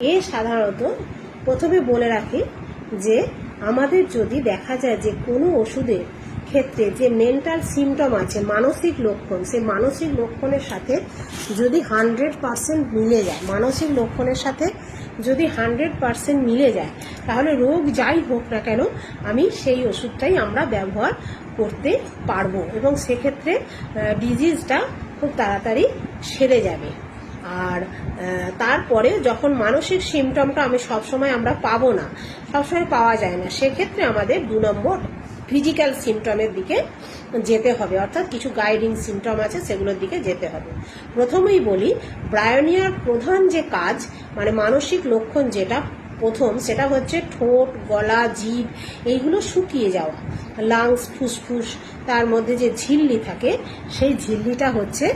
এ সাধারণত প্রথমে বলে রাখি যে, আমাদের যদি দেখা যায় যে কোনো ওষুধের ক্ষেত্রে যে মেন্টাল সিমটম আছে, মানসিক লক্ষণ, সেই মানসিক লক্ষণের সাথে যদি হান্ড্রেড পার্সেন্ট মিলে যায়, মানসিক লক্ষণের সাথে যদি হান্ড্রেড পার্সেন্ট মিলে যায়, তাহলে রোগ যাই হোক না কেন আমি সেই ওষুধটাই আমরা ব্যবহার করতে পারব এবং সেক্ষেত্রে ডিজিজটা খুব তাড়াতাড়ি সেরে যাবে। আর তারপরে যখন মানসিক সিমটমটা আমি সবসময় আমরা পাবো না, সবসময় পাওয়া যায় না, সেক্ষেত্রে আমাদের দু নম্বর ফিজিক্যাল সিমটমের দিকে যেতে হবে। অর্থাৎ কিছু গাইডিং সিমটম আছে, সেগুলোর দিকে যেতে হবে। প্রথমেই বলি, ব্রায়োনিয়ার প্রধান যে কাজ মানে মানসিক লক্ষণ যেটা প্রথম, সেটা হচ্ছে ঠোঁট, গলা, জিভ, এইগুলো শুকিয়ে যাওয়া। লাংস ফুসফুস, তার মধ্যে যে ঝিল্লি থাকে, সেই ঝিল্লিটা হচ্ছে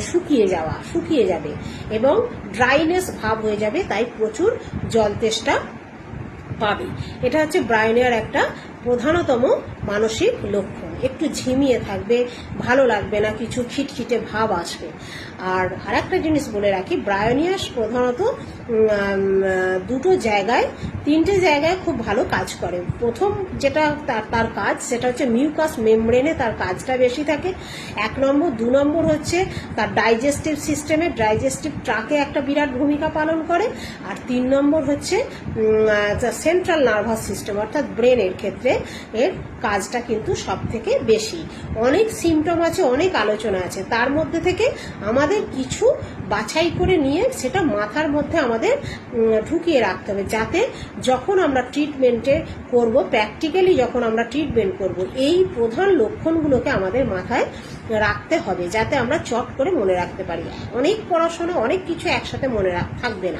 শুকিয়ে যাওয়া, শুকিয়ে যাবে এবং ড্রাইনেস ভাব হয়ে যাবে, তাই প্রচুর জল তেষ্টা পাবে। এটা হচ্ছে ব্রায়নিয়ার একটা প্রধানতম মানসিক লক্ষণ একটু ঝিমিয়ে থাকবে, ভালো লাগবে না, কিছু খিটখিটে ভাব আসবে। আর আরেকটা জিনিস বলে রাখি, ব্রায়োনিয়াস প্রধানত দুটো জায়গায়, তিনটে জায়গায় খুব ভালো কাজ করে। প্রথম যেটা তার তার কাজ, সেটা হচ্ছে মিউকাস মেমব্রেনে তার কাজটা বেশি থাকে। এক নম্বর, দু নম্বর হচ্ছে তার ডাইজেস্টিভ সিস্টেমে, ডাইজেস্টিভ ট্রাকে একটা বিরাট ভূমিকা পালন করে। আর তিন নম্বর হচ্ছে সেন্ট্রাল নার্ভাস সিস্টেম, অর্থাৎ ব্রেনের ক্ষেত্রে এর কাজটা কিন্তু সব থেকে বেশি। অনেক সিমটম আছে, অনেক আলোচনা আছে। তার মধ্যে থেকে আমাদের কিছু বাছাই করে নিয়ে সেটা মাথার মধ্যে আমাদের ঢুকিয়ে রাখতে হবে। যাতে যখন আমরা ট্রিটমেন্টে করব প্র্যাকটিক্যালি যখন আমরা ট্রিটমেন্ট করব, এই প্রধান লক্ষণগুলোকে আমাদের মাথায় রাখতে হবে। যাতে আমরা চট করে মনে রাখতে পারি। অনেক পড়াশোনা, অনেক কিছু একসাথে মনে থাকবে না।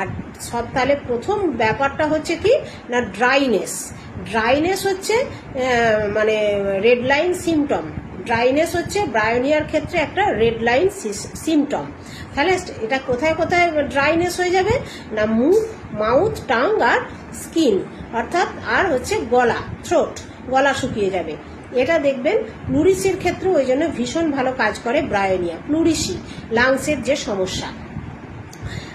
আর সব, তাহলে প্রথম ব্যাপারটা হচ্ছে কি? না ড্রাইনেস ড্রাইনেস হচ্ছে মানে রেড লাইন সিমটম ড্রাইনেস হচ্ছে ব্রায়োনিয়ার ক্ষেত্রে একটা রেড লাইন সিমটম তাহলে এটা কোথায় কোথায় ড্রাইনেস হয়ে যাবে? না মুখ মাউথ টাং আর স্কিন অর্থাৎ আর হচ্ছে গলা থ্রোট গলা শুকিয়ে যাবে। এটা দেখবেন প্লুরিসির ক্ষেত্রে ওই জন্য ভীষণ ভালো কাজ করে ব্রায়োনিয়া প্লুরিসি লাংসের যে সমস্যা।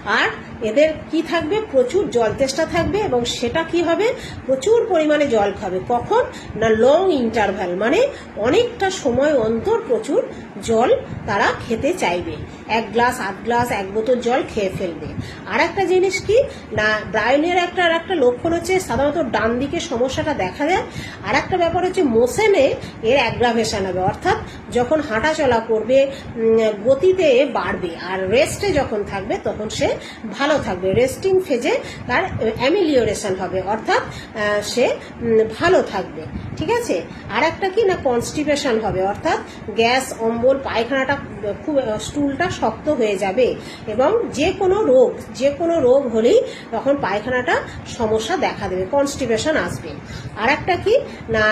আর এদের কি থাকবে? প্রচুর জল তেষ্টা থাকবে এবং সেটা কি হবে? প্রচুর পরিমাণে জল খাবে। কখন? না লং ইন্টারভ্যাল মানে অনেকটা সময় অন্তর প্রচুর জল তারা খেতে চাইবে। এক গ্লাস আধ গ্লাস এক বোতল জল খেয়ে ফেলবে। আর একটা জিনিস কি? না ব্রায়নের একটা, আর একটা লক্ষণ হচ্ছে সাধারণত ডান দিকে সমস্যাটা দেখা যায় আর একটা ব্যাপার হচ্ছে মোশনে এর অ্যাগ্রাভেশন হবে। অর্থাৎ যখন হাঁটা চলা করবে গতিতে বাড়বে আর রেস্টে যখন থাকবে, তখন সে ভালো থাকবে। রেস্টিং ফেজে তার অ্যামিলিওরেশন হবে। অর্থাৎ সে ভালো থাকবে। ঠিক আছে? আর একটা কি না কনস্টিপেশন হবে? অর্থাৎ গ্যাস, অম্বল, পায়খানাটা খুব স্টুলটা শক্ত হয়ে যাবে এবং যে কোনো রোগ, যে কোনো রোগ হলেই তখন পায়খানাটা সমস্যা দেখা দেবে কনস্টিপেশন আসবে। আর একটা কি না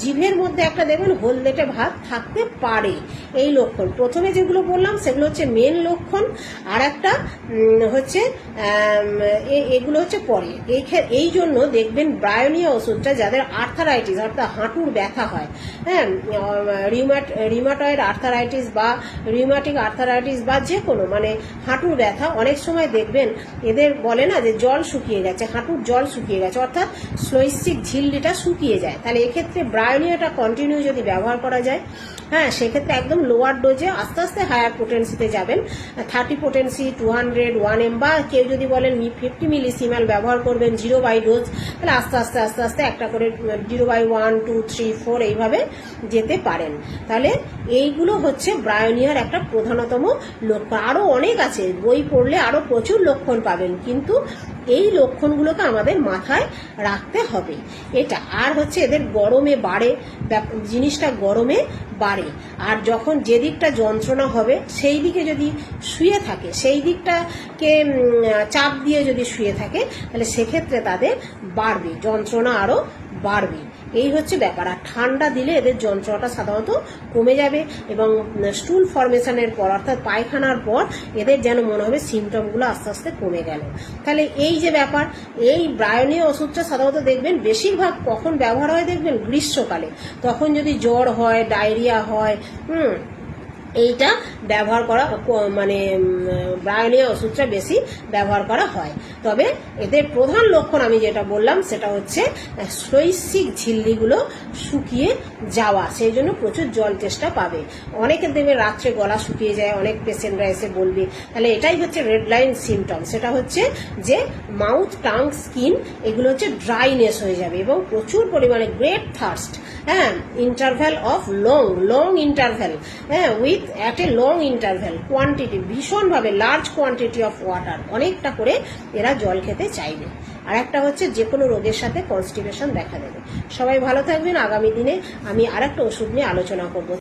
জিভের মধ্যে একটা দেখবেন হলদেটে ভাত থাকতে পারে। এই লক্ষণ। প্রথমে যেগুলো বললাম, সেগুলো হচ্ছে মেন লক্ষণ। আর একটা হচ্ছে এগুলো হচ্ছে পরে। এই এই জন্য দেখবেন ব্রায়োনিয়া ওষুধটা যাদের আর্থারাইটিস অর্থাৎ হাঁটুর ব্যথা হয়। হ্যাঁ রিউমাট, রিউমাটয়েড আর্থারাইটিস বা রিউমাটিক আর্থারাইটিস বা যে কোনো মানে হাঁটুর ব্যথা, অনেক সময় দেখবেন এদের বলে না যে জল শুকিয়ে গেছে হাঁটুর জল শুকিয়ে গেছে, অর্থাৎ স্লৈস্টিক ঝিল্লিটা শুকিয়ে যায়। তাহলে এক্ষেত্রে ব্রায়োনিয়াটা কন্টিনিউ যদি ব্যবহার করা যায় হ্যাঁ সেক্ষেত্রে একদম লোয়ার ডোজে আস্তে আস্তে হায়ার পোটেন্সিতে যাবেন। Thirty potency two hundred one M বা কেউ যদি বলেন ফিফটি মিলি সিমাল ব্যবহার করবেন জিরো বাই ডোজ তাহলে আস্তে আস্তে আস্তে আস্তে একটা করে zero by one two three four এইভাবে যেতে পারেন। তাহলে এইগুলো হচ্ছে ব্রায়োনিয়ার একটা প্রধানতম লক্ষণ আরও অনেক আছে, বই পড়লে আরও প্রচুর লক্ষণ পাবেন। কিন্তু এই লক্ষণগুলোকে আমাদের মাথায় রাখতে হবে। এটা আর হচ্ছে এদের গরমে বাড়ে জিনিসটা গরমে বাড়ে। আর যখন যে দিকটা যন্ত্রণা হবে, সেই দিকে যদি শুয়ে থাকে, সেই দিকটাকে চাপ দিয়ে যদি শুয়ে থাকে, তাহলে সেক্ষেত্রে তাদের বাড়বে, যন্ত্রণা আরও বাড়বে। এই হচ্ছে ব্যাপার। আর ঠান্ডা দিলে এদের যন্ত্রণাটা সাধারণত কমে যাবে এবং স্টুল ফরমেশনের পর অর্থাৎ পায়খানার পর এদের যেন মনে হবে সিমটমগুলো আস্তে আস্তে কমে গেল। তাহলে এই যে ব্যাপার, এই ব্রায়নীয় ওষুধটা সাধারণত দেখবেন বেশিরভাগ কখন ব্যবহার হয় দেখবেন গ্রীষ্মকালে। তখন যদি জ্বর হয়, ডায়রিয়া হয়, হুম এইটা ব্যবহার করা মানে ব্রায়োনিয়া ওষুধটা বেশি ব্যবহার করা হয়। তবে এদের প্রধান লক্ষণ আমি যেটা বললাম, সেটা হচ্ছে শৈশিক ঝিল্লিগুলো শুকিয়ে যাওয়া, সেই জন্য প্রচুর জল চেষ্টা পাবে। অনেকের দেবে রাত্রে গলা শুকিয়ে যায়, অনেক পেশেন্টরা এসে বলবে, তাহলে এটাই হচ্ছে রেড লাইন সিমটম সেটা হচ্ছে যে মাউথ টাং স্কিন এগুলো হচ্ছে ড্রাইনেস হয়ে যাবে এবং প্রচুর পরিমাণে গ্রেট থার্স্ট হ্যাঁ interval of long long interval হ্যাঁ with at a long interval quantity ভীষণভাবে লার্জ কোয়ান্টিটি অফ ওয়াটার অনেকটা করে এরা জল খেতে চাইবে। আর একটা হচ্ছে যে কোনো রোগের সাথে কনস্টিপেশন দেখা দেবে। সবাই ভালো থাকবেন। আগামী দিনে আমি আর একটা ওষুধ নিয়ে আলোচনা করব।